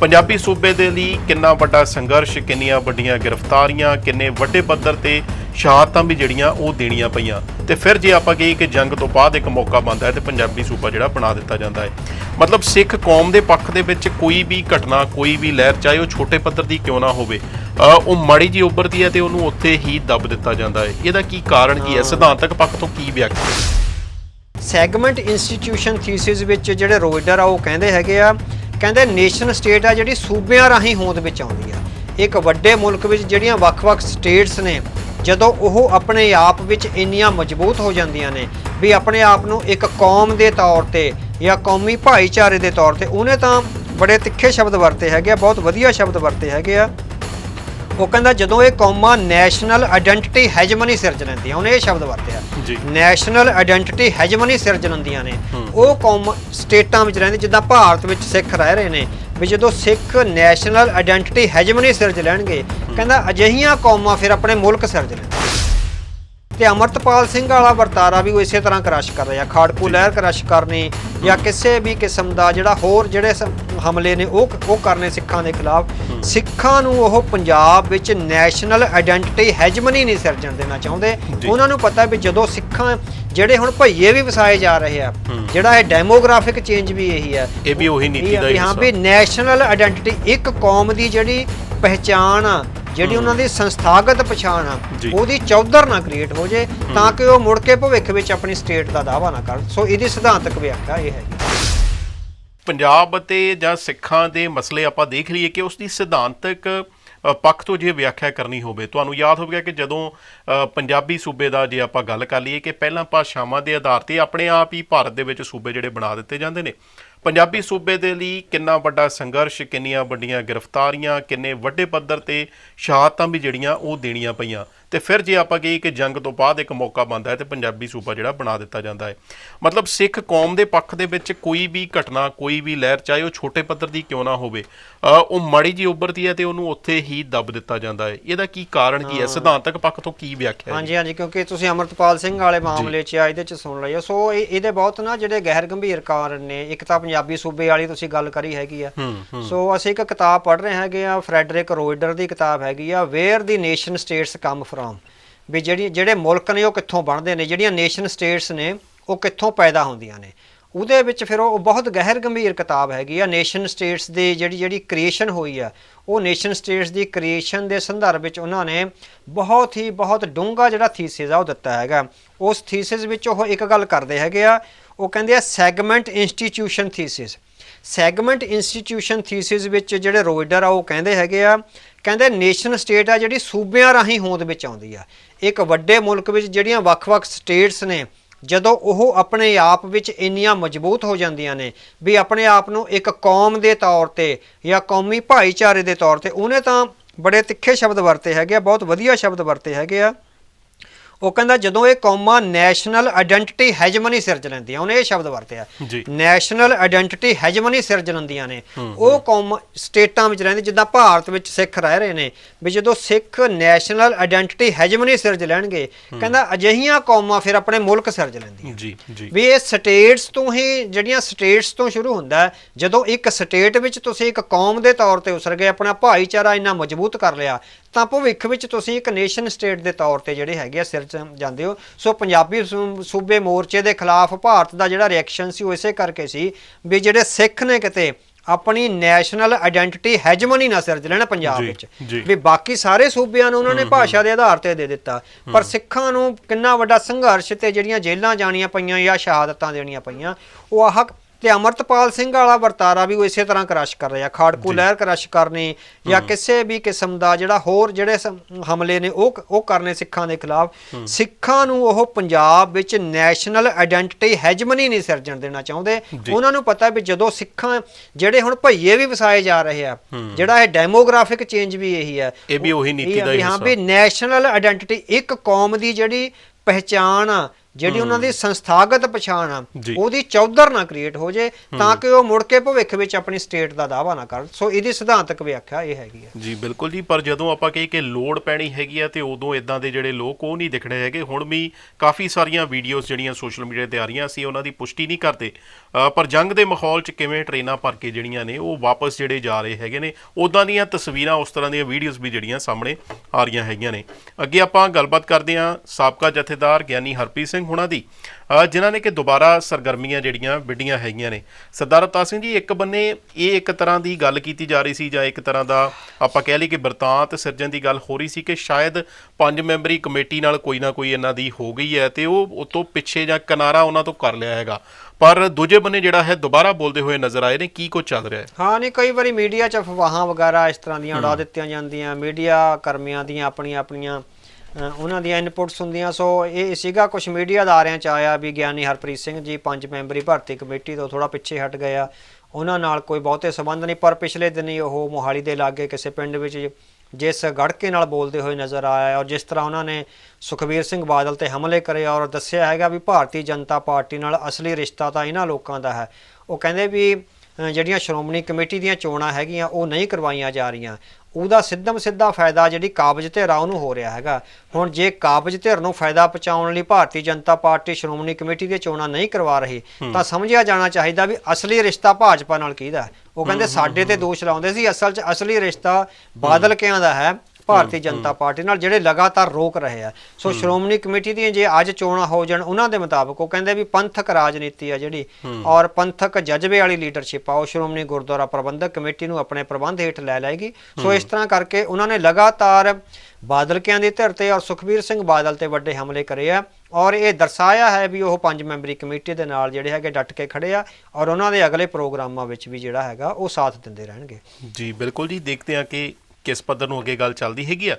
ਪੰਜਾਬੀ ਸੂਬੇ ਦੇ ਲਈ ਕਿੰਨਾ ਵੱਡਾ ਸੰਘਰਸ਼ ਕਿੰਨੀਆਂ ਵੱਡੀਆਂ ਗ੍ਰਿਫਤਾਰੀਆਂ ਕਿੰਨੇ ਵੱਡੇ ਪੱਧਰ ਤੇ ਸ਼ਹਾਦਤਾਂ ਵੀ ਜਿਹੜੀਆਂ ਉਹ ਦੇਣੀਆਂ ਪਈਆਂ। ਤੇ ਫਿਰ ਜੇ ਆਪਾਂ ਕਹੀਏ ਕਿ ਜੰਗ ਤੋਂ ਬਾਅਦ ਇੱਕ ਮੌਕਾ ਬਣਦਾ ਹੈ ਤੇ ਪੰਜਾਬੀ ਸੂਬਾ ਜਿਹੜਾ ਬਣਾ ਦਿੱਤਾ ਜਾਂਦਾ ਹੈ। ਮਤਲਬ ਸਿੱਖ ਕੌਮ ਦੇ ਪੱਖ ਦੇ ਵਿੱਚ ਕੋਈ ਵੀ ਘਟਨਾ ਕੋਈ ਵੀ ਲਹਿਰ ਚਾਹੇ ਉਹ ਛੋਟੇ ਪੱਧਰ ਦੀ ਕਿਉਂ ਨਾ ਹੋਵੇ ਉਹ ਮਾੜੀ ਜੀ ਉੱਭਰਦੀ ਹੈ ਤੇ ਉਹਨੂੰ ਉੱਥੇ ਹੀ ਦੱਬ ਦਿੱਤਾ ਜਾਂਦਾ ਹੈ। ਇਹਦਾ ਕੀ ਕਾਰਨ ਕੀ ਹੈ? ਸਿਧਾਂਤਕ ਪੱਖ ਤੋਂ ਕੀ ਵਿਆਖਿਆ? ਸੈਗਮੈਂਟ ਇੰਸਟੀਟਿਊਸ਼ਨ ਥੀਸਿਸ ਵਿੱਚ ਜਿਹੜੇ ਰੋਇਡਰ ਆ ਉਹ ਕਹਿੰਦੇ ਹੈਗੇ ਆ ਕਹਿੰਦੇ ਨੇਸ਼ਨ ਸਟੇਟ ਆ ਜਿਹੜੀ ਸੂਬਿਆਂ ਰਾਹੀਂ ਹੋਂਦ ਵਿੱਚ ਆਉਂਦੀ ਆ। ਇੱਕ ਵੱਡੇ ਮੁਲਕ ਵਿੱਚ ਜਿਹੜੀਆਂ ਵੱਖ-ਵੱਖ ਸਟੇਟਸ ਨੇ, ਜਦੋਂ ਉਹ ਆਪਣੇ ਆਪ ਵਿੱਚ ਇੰਨੀਆਂ ਮਜ਼ਬੂਤ ਹੋ ਜਾਂਦੀਆਂ ਨੇ ਵੀ ਆਪਣੇ ਆਪ ਨੂੰ ਇੱਕ ਕੌਮ ਦੇ ਤੌਰ ਤੇ ਜਾਂ ਕੌਮੀ ਭਾਈਚਾਰੇ ਦੇ ਤੌਰ ਤੇ, ਉਹਨੇ ਤਾਂ ਬੜੇ ਤਿੱਖੇ ਸ਼ਬਦ ਵਰਤੇ ਹੈਗੇ ਆ, ਬਹੁਤ ਵਧੀਆ ਸ਼ਬਦ ਵਰਤੇ ਹੈਗੇ ਆ। ਉਹ ਕਹਿੰਦਾ ਜਦੋਂ ਇਹ ਕੌਮਾਂ ਨੈਸ਼ਨਲ ਆਇਡੈਂਟੀਟੀ ਹੈਜਮਨੀ ਸਿਰਜ ਲੈਂਦੀਆਂ ਉਹਨੇ ਇਹ ਸ਼ਬਦ ਵਰਤਿਆ। ਜੀ। ਨੈਸ਼ਨਲ ਆਇਡੈਂਟੀਟੀ ਹੈਜਮਨੀ ਸਿਰਜ ਲੈਂਦੀਆਂ ਨੇ। ਉਹ ਕੌਮ ਸਟੇਟਾਂ ਵਿੱਚ ਰਹਿੰਦੇ ਜਿੱਦਾਂ ਭਾਰਤ ਵਿੱਚ ਸਿੱਖ ਰਹਿ ਰਹੇ ਨੇ ਵੀ ਜਦੋਂ ਸਿੱਖ ਨੈਸ਼ਨਲ ਆਇਡੈਂਟੀਟੀ ਹੈਜਮਨੀ ਸਿਰਜ ਲੈਣਗੇ ਕਹਿੰਦਾ ਅਜਿਹੀਆਂ ਕੌਮਾਂ ਫਿਰ ਆਪਣੇ ਮੁਲਕ ਸਿਰਜ ਲੈਣਗੇ ਤੇ ਅਮਰਤਪਾਲ ਸਿੰਘ ਵਾਲਾ ਵਰਤਾਰਾ ਵੀ ਉਹ ਇਸੇ ਤਰ੍ਹਾਂ ਕ੍ਰਸ਼ ਕਰ ਰਿਹਾ ਖਾੜਕੂ ਲਹਿਰ ਕ੍ਰਸ਼ ਕਰਨੀ ਜਾਂ ਕਿਸੇ ਵੀ ਕਿਸਮ ਦਾ ਜਿਹੜਾ ਹੋਰ ਜਿਹੜੇ ਹਮਲੇ ਨੇ ਉਹ ਉਹ ਕਰਨੇ ਸਿੱਖਾਂ ਦੇ ਖਿਲਾਫ ਸਿੱਖਾਂ ਨੂੰ ਉਹ ਪੰਜਾਬ ਵਿੱਚ ਨੈਸ਼ਨਲ ਆਇਡੈਂਟੀਟੀ ਹੈਜਮਨੀ ਨਹੀਂ ਸਿਰਜਣ ਦੇਣਾ ਚਾਹੁੰਦੇ। ਉਹਨਾਂ ਨੂੰ ਪਤਾ ਵੀ ਜਦੋਂ ਸਿੱਖਾਂ ਜਿਹੜੇ ਹੁਣ ਭਈਏ ਵੀ ਵਸਾਏ ਜਾ ਰਹੇ ਆ ਜਿਹੜਾ ਇਹ ਡੈਮੋਗ੍ਰਾਫਿਕ ਚੇਂਜ ਵੀ ਇਹੀ ਹੈ ਇਹ ਵੀ ਉਹੀ ਨੀਤੀ ਦਾ ਵੀ ਹੀ ਹਾਂ ਹਿੱਸਾ। ਵੀ ਨੈਸ਼ਨਲ ਆਇਡੈਂਟੀਟੀ ਇੱਕ ਕੌਮ ਦੀ ਜਿਹੜੀ ਪਹਿਚਾਣ ਆ ਜਿਹੜੀ ਉਹਨਾਂ ਦੀ ਸੰਸਥਾਗਤ ਪਛਾਣ ਆ ਜੀ। ਉਹਦੀ ਚੌਧਰ ਨਾ ਕ੍ਰੀਏਟ ਹੋ ਜੇ ਤਾਂ ਕਿ ਉਹ ਮੁੜ ਕੇ ਭਵਿੱਖ ਵਿੱਚ ਆਪਣੀ ਸਟੇਟ ਦਾ ਦਾਅਵਾ ਨਾ ਕਰਨ। ਸੋ ਇਹਦੀ ਸਿਧਾਂਤਕ ਵਿਆਖਿਆ ਇਹ ਹੈ ਪੰਜਾਬ ਅਤੇ ਜਾਂ ਸਿੱਖਾਂ ਦੇ ਮਸਲੇ ਆਪਾਂ ਦੇਖ ਲਈਏ ਕਿ ਉਸ ਦੀ ਸਿਧਾਂਤਕ ਅ, ਪੱਖ ਤੋਂ ਜੇ ਵਿਆਖਿਆ ਕਰਨੀ ਹੋਵੇ ਤੁਹਾਨੂੰ ਯਾਦ ਹੋਵੇਗਾ ਕਿ ਜਦੋਂ ਅ, ਪੰਜਾਬੀ ਸੂਬੇ ਦਾ ਜੇ ਆਪਾਂ ਗੱਲ ਕਰ ਲਈਏ ਕਿ ਪਹਿਲਾਂ ਭਾਸ਼ਾਵਾਂ ਦੇ ਆਧਾਰ ਤੇ ਆਪਣੇ ਆਪ ਹੀ ਭਾਰਤ ਦੇ ਵਿੱਚ ਸੂਬੇ ਜਿਹੜੇ ਬਣਾ ਦਿੱਤੇ ਜਾਂਦੇ ਨੇ ਪੰਜਾਬੀ ਸੂਬੇ ਦੇ ਲਈ ਕਿੰਨਾ ਵੱਡਾ ਸੰਘਰਸ਼, ਕਿੰਨੀਆਂ ਵੱਡੀਆਂ ਗ੍ਰਿਫਤਾਰੀਆਂ, ਕਿੰਨੇ ਵੱਡੇ ਪੱਧਰ ਤੇ ਸ਼ਹਾਦਤਾਂ ਵੀ ਜਿਹੜੀਆਂ ਉਹ ਦੇਣੀਆਂ ਪਈਆਂ। ਤੇ ਫਿਰ ਜੇ ਆਪਾਂ ਕਹੀਏ ਕਿ ਜੰਗ ਤੋਂ ਬਾਅਦ ਇੱਕ ਮੌਕਾ ਬਣਦਾ ਹੈ ਤੇ ਪੰਜਾਬੀ ਸੂਬਾ ਜਿਹੜਾ ਬਣਾ ਦਿੱਤਾ ਜਾਂਦਾ ਹੈ। ਮਤਲਬ ਸਿੱਖ ਕੌਮ ਦੇ ਪੱਖ ਦੇ ਵਿੱਚ ਕੋਈ ਵੀ ਘਟਨਾ ਕੋਈ ਵੀ ਲਹਿਰ ਚਾਹੇ ਉਹ ਛੋਟੇ ਪੱਧਰ ਦੀ ਕਿਉਂ ਨਾ ਹੋਵੇ ਉਹ ਮਾੜੀ ਜੀ ਉੱਭਰਦੀ ਹੈ ਤੇ ਉਹਨੂੰ ਉੱਥੇ ਹੀ ਦੱਬ ਦਿੱਤਾ ਜਾਂਦਾ ਹੈ। ਇਹਦਾ ਕੀ ਕਾਰਨ ਕੀ ਹੈ? ਸਿਧਾਂਤਕ ਪੱਖ ਤੋਂ ਕੀ ਵਿਆਖਿਆ ਹੈ? ਹਾਂਜੀ ਹਾਂਜੀ ਕਿਉਂਕਿ ਤੁਸੀਂ ਅਮਰਤਪਾਲ ਸਿੰਘ ਵਾਲੇ ਮਾਮਲੇ 'ਚ ਇਹਦੇ 'ਚ ਸੁਣ ਲਈਓ ਸੋ ਇਹ ਇਹਦੇ ਬਹੁਤ ਨਾ ਜਿਹੜੇ ਗਹਿਰ ਗੰਭੀਰ ਕਾਰਨ ਨੇ ਇੱਕ ਤਾਂ ਪੰਜਾਬੀ ਸੂਬੇ ਵਾਲੀ ਤੁਸੀਂ ਗੱਲ ਕਰੀ ਹੈਗੀ ਆ। ਸੋ ਅਸੀਂ ਇੱਕ ਕਿਤਾਬ ਪੜ੍ਹ ਰਹੇ ਹੈਗੇ ਆ ਫਰੈਡਰਿਕ ਰੋਇਡਰ ਦੀ ਕਿਤਾਬ ਹੈਗੀ ਆ where the nation states come from ਵੀ ਜਿਹੜੀ, ਜਿਹੜੇ ਮੁਲਕ ਨੇ ਉਹ ਕਿੱਥੋਂ ਬਣਦੇ ਨੇ, ਜਿਹੜੀਆਂ ਨੇਸ਼ਨ ਸਟੇਟਸ ਨੇ, ਉਹ ਕਿੱਥੋਂ ਪੈਦਾ ਹੁੰਦੀਆਂ ਨੇ। ਉਹਦੇ ਵਿੱਚ ਫਿਰ ਉਹ ਬਹੁਤ ਗਹਿਰ ਗੰਭੀਰ ਕਿਤਾਬ ਹੈਗੀ ਆ ਨੇਸ਼ਨ ਸਟੇਟਸ ਦੀ ਜਿਹੜੀ ਜਿਹੜੀ ਕ੍ਰੀਏਸ਼ਨ ਹੋਈ ਆ, ਉਹ ਨੇਸ਼ਨ ਸਟੇਟਸ ਦੀ ਕ੍ਰੀਏਸ਼ਨ ਦੇ ਸੰਦਰਭ ਵਿੱਚ ਉਹਨਾਂ ਨੇ ਬਹੁਤ ਹੀ, ਬਹੁਤ ਡੂੰਘਾ ਜਿਹੜਾ ਥੀਸਿਸ ਆ, ਉਹ ਦਿੱਤਾ ਹੈਗਾ। ਉਸ ਥੀਸਿਸ ਵਿੱਚ ਉਹ ਇੱਕ ਗੱਲ ਕਰਦੇ ਹੈਗੇ ਆ, ਉਹ ਕਹਿੰਦੇ ਆ segment institution thesis segment institution thesis ਵਿੱਚ ਜਿਹੜੇ ਰੋਇਡਰ ਆ, ਉਹ ਕਹਿੰਦੇ ਹੈਗੇ ਆ ਕਹਿੰਦੇ ਨੇਸ਼ਨ ਸਟੇਟ ਆ ਜਿਹੜੀ ਸੂਬਿਆਂ ਰਾਹੀਂ ਹੋਂਦ ਵਿੱਚ ਆਉਂਦੀ ਆ। ਇੱਕ ਵੱਡੇ ਮੁਲਕ ਵਿੱਚ ਜਿਹੜੀਆਂ ਵੱਖ-ਵੱਖ ਸਟੇਟਸ ਨੇ, ਜਦੋਂ ਉਹ ਆਪਣੇ ਆਪ ਵਿੱਚ ਇੰਨੀਆਂ ਮਜ਼ਬੂਤ ਹੋ ਜਾਂਦੀਆਂ ਨੇ ਵੀ ਆਪਣੇ ਆਪ ਨੂੰ ਇੱਕ ਕੌਮ ਦੇ ਤੌਰ ਤੇ ਜਾਂ ਕੌਮੀ ਭਾਈਚਾਰੇ ਦੇ ਤੌਰ ਤੇ, ਉਹਨੇ ਤਾਂ ਬੜੇ ਤਿੱਖੇ ਸ਼ਬਦ ਵਰਤੇ ਹੈਗੇ ਆ, ਬਹੁਤ ਵਧੀਆ ਸ਼ਬਦ ਵਰਤੇ ਹੈਗੇ ਆ। ਉਹ ਕਹਿੰਦਾ ਜਦੋਂ ਇਹ ਕੌਮਾਂ ਨੈਸ਼ਨਲ ਆਇਡੈਂਟੀਟੀ ਹੈਜਮਨੀ ਸਿਰਜ ਲੈਂਦੀਆਂ ਉਹਨੇ ਇਹ ਸ਼ਬਦ ਵਰਤਿਆ। ਨੈਸ਼ਨਲ ਆਇਡੈਂਟੀਟੀ ਹੈਜਮਨੀ ਸਿਰਜ ਲੈਂਦੀਆਂ ਨੇ। ਉਹ ਕੌਮ ਸਟੇਟਾਂ ਵਿੱਚ ਰਹਿੰਦੇ ਜਿੱਦਾਂ ਭਾਰਤ ਵਿੱਚ ਸਿੱਖ ਰਹਿ ਰਹੇ ਨੇ ਵੀ ਜਦੋਂ ਸਿੱਖ ਨੈਸ਼ਨਲ ਆਇਡੈਂਟੀਟੀ ਹੈਜਮਨੀ ਸਿਰਜ ਲੈਣਗੇ ਕਹਿੰਦਾ ਅਜਿਹੀਆਂ ਕੌਮਾਂ ਫਿਰ ਆਪਣੇ ਮੁਲਕ ਸਿਰਜ ਲੈਂਦੀਆਂ। ਜੀ ਜੀ। ਵੀ ਇਹ ਸਟੇਟਸ ਤੋਂ ਹੀ ਜਿਹੜੀਆਂ ਸਟੇਟਸ ਤੋਂ ਸ਼ੁਰੂ ਹੁੰਦਾ ਜਦੋਂ ਇੱਕ ਸਟੇਟ ਵਿੱਚ ਤੁਸੀਂ ਇੱਕ ਕੌਮ ਦੇ ਤੌਰ ਤੇ ਉਸਰ ਗਏ ਆਪਣਾ ਭਾਈਚਾਰਾ ਇੰਨਾ ਮਜ਼ਬੂਤ ਕਰ ਲਿਆ ਤਾਂ ਭਵਿੱਖ ਵਿੱਚ ਤੁਸੀਂ ਇੱਕ ਨੇਸ਼ਨ ਸਟੇਟ ਦੇ ਤੌਰ ਤੇ ਜਿਹੜੇ ਹੈਗੇ ਆ ਸਿਰ ਚ ਜਾਂਦੇ ਹੋ। ਸੋ ਪੰਜਾਬੀ ਸੂਬੇ ਮੋਰਚੇ ਦੇ ਖਿਲਾਫ ਭਾਰਤ ਦਾ ਜਿਹੜਾ ਰਿਐਕਸ਼ਨ ਸੀ ਉਹ ਇਸੇ ਕਰਕੇ ਸੀ ਵੀ ਜਿਹੜੇ ਸਿੱਖ ਨੇ ਕਿਤੇ ਆਪਣੀ ਨੈਸ਼ਨਲ ਆਇਡੈਂਟੀਟੀ ਹੈਜਮਨੀ ਨਾ ਸਿਰਜ ਲੈਣਾ ਪੰਜਾਬ ਵਿੱਚ। ਵੀ ਬਾਕੀ ਸਾਰੇ ਸੂਬਿਆਂ ਨੂੰ ਉਹਨਾਂ ਨੇ ਭਾਸ਼ਾ ਦੇ ਆਧਾਰ ਤੇ ਦੇ ਦਿੱਤਾ। ਪਰ ਸਿੱਖਾਂ ਨੂੰ ਕਿੰਨਾ ਵੱਡਾ ਸੰਘਰਸ਼ ਤੇ ਜਿਹੜੀਆਂ ਜੇਲ੍ਹਾਂ ਜਾਣੀਆਂ ਪਈਆਂ ਜਾਂ ਸ਼ਹਾਦਤਾਂ ਦੇਣੀਆਂ ਪਈਆਂ ਉਹ ਆਹ ਤੇ ਅਮਰਤਪਾਲ ਸਿੰਘ ਵਾਲਾ ਵਰਤਾਰਾ ਵੀ ਉਹ ਇਸੇ ਤਰ੍ਹਾਂ ਕ੍ਰਸ਼ ਕਰ ਰਿਹਾ ਖਾੜਕੂ ਲਹਿਰ ਕ੍ਰਸ਼ ਕਰਨੀ ਜਾਂ ਕਿਸੇ ਵੀ ਕਿਸਮ ਦਾ ਜਿਹੜਾ ਹੋਰ ਜਿਹੜੇ ਹਮਲੇ ਨੇ ਉਹ ਉਹ ਕਰਨੇ ਸਿੱਖਾਂ ਦੇ ਖਿਲਾਫ ਸਿੱਖਾਂ ਨੂੰ ਉਹ ਪੰਜਾਬ ਵਿੱਚ ਨੈਸ਼ਨਲ ਆਇਡੈਂਟੀਟੀ ਹੈਜਮਨੀ ਨਹੀਂ ਸਿਰਜਣ ਦੇਣਾ ਚਾਹੁੰਦੇ। ਉਹਨਾਂ ਨੂੰ ਪਤਾ ਵੀ ਜਦੋਂ ਸਿੱਖਾਂ ਜਿਹੜੇ ਹੁਣ ਭਈਏ ਵੀ ਵਸਾਏ ਜਾ ਰਹੇ ਆ ਜਿਹੜਾ ਇਹ ਡੈਮੋਗ੍ਰਾਫਿਕ ਚੇਂਜ ਵੀ ਇਹੀ ਹੈ ਇਹ ਵੀ ਉਹੀ ਨੀਤੀ ਦਾ ਵੀ ਹੀ ਹਾਂ ਹਿੱਸਾ। ਵੀ ਨੈਸ਼ਨਲ ਆਇਡੈਂਟੀਟੀ ਇੱਕ ਕੌਮ ਦੀ ਜਿਹੜੀ ਪਹਿਚਾਣ ਆ ਜਿਹੜੀ ਉਹਨਾਂ ਦੀ ਸੰਸਥਾਗਤ ਪਛਾਣ ਆ। ਉਹਦੀ ਚੌਧਰ ਨਾ ਕ੍ਰੀਏਟ ਹੋ ਜੇ ਤਾਂ ਕਿ ਉਹ ਮੁੜ ਕੇ ਭਵਿੱਖ ਵਿੱਚ ਆਪਣੀ ਸਟੇਟ ਦਾ ਦਾਅਵਾ ਨਾ ਕਰਨ। ਸੋ ਇਹਦੀ ਸਿਧਾਂਤਕ ਵਿਆਖਿਆ ਇਹ ਹੈਗੀ ਹੈ ਜੀ ਬਿਲਕੁਲ ਜੀ ਪਰ ਜਦੋਂ ਆਪਾਂ ਕਹੀ ਕਿ ਲੋੜ ਪੈਣੀ ਹੈਗੀ ਆ ਤੇ ਉਦੋਂ ਇਦਾਂ ਦੇ ਜਿਹੜੇ ਲੋਕ ਉਹ ਨਹੀਂ ਦਿਖਣੇ ਹੈਗੇ। ਹੁਣ ਵੀ ਕਾਫੀ ਸਾਰੀਆਂ ਵੀਡੀਓਜ਼ ਜਿਹੜੀਆਂ ਸੋਸ਼ਲ ਮੀਡੀਆ ਤੇ ਆ ਰਹੀਆਂ ਸੀ ਉਹਨਾਂ ਦੀ ਪੁਸ਼ਟੀ ਨਹੀਂ ਕਰਦੇ। ਪਰ ਜੰਗ ਦੇ ਮਾਹੌਲ 'ਚ ਕਿਵੇਂ ਟ੍ਰੇਨਾਂ ਭਰ ਕੇ ਜਿਹੜੀਆਂ ਨੇ ਉਹ ਵਾਪਸ ਜਿਹੜੇ ਜਾ ਰਹੇ ਹੈਗੇ ਨੇ ਉਦਾਂ ਦੀਆਂ ਤਸਵੀਰਾਂ ਉਸ ਤਰ੍ਹਾਂ ਦੀਆਂ ਵੀਡੀਓਜ਼ ਵੀ ਜਿਹੜੀਆਂ ਸਾਹਮਣੇ ਆ ਰਹੀਆਂ ਹੈਗੀਆਂ ਨੇ। ਅੱਗੇ ਆਪਾਂ ਗੱਲਬਾਤ ਕਰਦੇ ਹਾਂ ਸਾਬਕਾ ਜਥੇਦਾਰ ਗਿਆਨੀ ਹਰਪ੍ਰੀਤ ਸਿੰਘ ਹੁਣਾਂ ਦੀ। ਜਿਨ੍ਹਾਂ ਨੇ ਕਿ ਦੁਬਾਰਾ ਸਰਗਰਮੀਆਂ ਜਿਹੜੀਆਂ ਵਿੱਢੀਆਂ ਹੈਗੀਆਂ ਨੇ। ਸਰਦਾਰ ਅਵਤਾਰ ਸਿੰਘ ਜੀ ਇੱਕ ਬੰਨੇ ਇਹ ਇੱਕ ਤਰ੍ਹਾਂ ਦੀ ਗੱਲ ਕੀਤੀ ਜਾ ਰਹੀ ਸੀ ਜਾਂ ਇੱਕ ਤਰ੍ਹਾਂ ਦਾ ਆਪਾਂ ਕਹਿ ਲਈ ਕਿ ਬਰਤਾਂਤ ਸਿਰਜਣ ਦੀ ਗੱਲ ਹੋ ਰਹੀ ਸੀ ਕਿ ਸ਼ਾਇਦ ਪੰਜ ਮੈਂਬਰੀ ਕਮੇਟੀ ਨਾਲ ਕੋਈ ਨਾ ਕੋਈ ਇਹਨਾਂ ਦੀ ਹੋ ਗਈ ਹੈ ਤੇ ਉਹ ਉਤੋਂ ਪਿੱਛੇ ਜਾਂ ਕਿਨਾਰਾ ਉਹਨਾਂ ਤੋਂ ਕਰ ਲਿਆ ਹੈਗਾ। ਪਰ ਦੂਜੇ ਬੰਨੇ ਜਿਹੜਾ ਹੈ ਦੁਬਾਰਾ ਬੋਲਦੇ ਹੋਏ ਨਜ਼ਰ ਆਏ ਨੇ ਕੀ ਕੁਝ ਚੱਲ ਰਿਹਾ ਹੈ? ਹਾਂ ਨਹੀਂ ਕਈ ਵਾਰੀ ਮੀਡੀਆ 'ਚ ਅਫਵਾਹਾਂ ਵਗੈਰਾ ਇਸ ਤਰ੍ਹਾਂ ਦੀਆਂ ਉਡਾ ਦਿੱਤੀਆਂ ਜਾਂਦੀਆਂ। ਮੀਡੀਆ ਕਰਮੀਆਂ ਦੀਆਂ ਆਪਣੀਆਂ ਆਪਣੀਆਂ ਉਹਨਾਂ ਦੀਆਂ ਇਨਪੁਟਸ ਹੁੰਦੀਆਂ, ਸੋ ਇਹ ਸੀਗਾ ਕੁਝ ਮੀਡੀਆ ਅਦਾਰਿਆਂ 'ਚ ਆਇਆ ਵੀ ਗਿਆਨੀ ਹਰਪ੍ਰੀਤ ਸਿੰਘ ਜੀ ਪੰਜ ਮੈਂਬਰੀ ਭਰਤੀ ਕਮੇਟੀ ਤੋਂ ਥੋੜਾ ਪਿੱਛੇ ਹਟ ਗਏ ਆ ਉਹਨਾਂ ਨਾਲ ਕੋਈ ਬਹੁਤੇ ਸੰਬੰਧ ਨਹੀਂ, ਪਰ ਪਿਛਲੇ ਦਿਨੀ ਉਹ ਮੋਹਾਲੀ ਦੇ ਲਾਗੇ ਕਿਸੇ ਪਿੰਡ ਵਿੱਚ ਜਿਸ ਗੜਕੇ ਨਾਲ ਬੋਲਦੇ ਹੋਏ ਨਜ਼ਰ ਆਇਆ ਔਰ ਜਿਸ ਤਰ੍ਹਾਂ ਉਹਨਾਂ ਨੇ ਸੁਖਬੀਰ ਸਿੰਘ ਬਾਦਲ ਤੇ ਹਮਲੇ ਕਰੇ ਔਰ ਦੱਸਿਆ ਹੈਗਾ ਵੀ ਭਾਰਤੀ ਜਨਤਾ ਪਾਰਟੀ ਨਾਲ ਅਸਲੀ ਰਿਸ਼ਤਾ ਤਾਂ ਇਹਨਾਂ ਲੋਕਾਂ ਦਾ ਹੈ। ਉਹ ਕਹਿੰਦੇ ਵੀ ਜਿਹੜੀਆਂ ਸ਼੍ਰੋਮਣੀ ਕਮੇਟੀ ਦੀਆਂ ਚੋਣਾਂ ਹੈਗੀਆਂ, ਉਹ ਨਹੀਂ ਕਰਵਾਈਆਂ ਜਾ ਰਹੀਆਂ। ਉਹਦਾ ਸਿੱਧਮ ਸਿੱਧਾ ਫਾਇਦਾ ਜਿਹੜੀ ਕਾਬਜ ਧਿਰ ਆ ਉਹਨੂੰ ਹੋ ਰਿਹਾ ਹੈਗਾ। ਹੁਣ ਜੇ ਕਾਬਜ ਧਿਰ ਨੂੰ ਫਾਇਦਾ ਪਹੁੰਚਾਉਣ ਲਈ ਭਾਰਤੀ ਜਨਤਾ ਪਾਰਟੀ ਸ਼੍ਰੋਮਣੀ ਕਮੇਟੀ ਦੀਆਂ ਚੋਣਾਂ ਨਹੀਂ ਕਰਵਾ ਰਹੀ ਤਾਂ ਸਮਝਿਆ ਜਾਣਾ ਚਾਹੀਦਾ ਵੀ ਅਸਲੀ ਰਿਸ਼ਤਾ ਭਾਜਪਾ ਨਾਲ ਕਿਹਦਾ? ਉਹ ਕਹਿੰਦੇ ਸਾਡੇ ਤੇ ਦੋਸ਼ ਲਾਉਂਦੇ ਸੀ ਅਸਲ 'ਚ ਅਸਲੀ ਰਿਸ਼ਤਾ ਬਾਦਲ ਕਿਆਂ ਦਾ ਹੈ? ਭਾਰਤੀ ਜਨਤਾ ਪਾਰਟੀ ਨਾਲ ਜਿਹੜੇ ਲਗਾਤਾਰ ਰੋਕ ਰਹੇ ਆ। ਸੋ ਸ਼੍ਰੋਮਣੀ ਕਮੇਟੀ ਦੀਆਂ ਜੇ ਅੱਜ ਚੋਣਾਂ ਹੋ ਜਾਣ ਉਹਨਾਂ ਦੇ ਮੁਤਾਬਕ ਉਹ ਕਹਿੰਦੇ ਵੀ ਪੰਥਕ ਰਾਜਨੀਤੀ ਆ ਜਿਹੜੀ ਔਰ ਪੰਥਕ ਜਜ਼ਬੇ ਵਾਲੀ ਲੀਡਰਸ਼ਿਪ ਆ ਉਹ ਸ਼੍ਰੋਮਣੀ ਗੁਰਦੁਆਰਾ ਪ੍ਰਬੰਧਕ ਕਮੇਟੀ ਨੂੰ ਆਪਣੇ ਪ੍ਰਬੰਧ ਹੇਠ ਲੈ ਲਏਗੀ। ਸੋ ਇਸ ਤਰ੍ਹਾਂ ਕਰਕੇ ਉਹਨਾਂ ਨੇ ਲਗਾਤਾਰ ਬਾਦਲਕਿਆਂ ਦੀ ਧਿਰ ਤੇ ਔਰ ਸੁਖਬੀਰ ਸਿੰਘ ਬਾਦਲ ਤੇ ਵੱਡੇ ਹਮਲੇ ਕਰੇ ਆ ਔਰ ਇਹ ਦਰਸਾਇਆ ਹੈ ਵੀ ਉਹ ਪੰਜ ਮੈਂਬਰੀ ਕਮੇਟੀ ਦੇ ਨਾਲ ਜਿਹੜੇ ਹੈਗੇ ਡਟ ਕੇ ਖੜੇ ਆ ਔਰ ਉਹਨਾਂ ਦੇ ਅਗਲੇ ਪ੍ਰੋਗਰਾਮਾਂ ਵਿੱਚ ਵੀ ਜਿਹੜਾ ਹੈਗਾ ਉਹ ਸਾਥ ਦਿੰਦੇ ਰਹਿਣਗੇ। ਜੀ ਬਿਲਕੁਲ ਜੀ ਦੇਖਦੇ ਹਾਂ ਕਿ ਕਿਸ ਪੱਧਰ ਨੂੰ ਅੱਗੇ ਗੱਲ ਚੱਲਦੀ ਹੈਗੀ ਆ।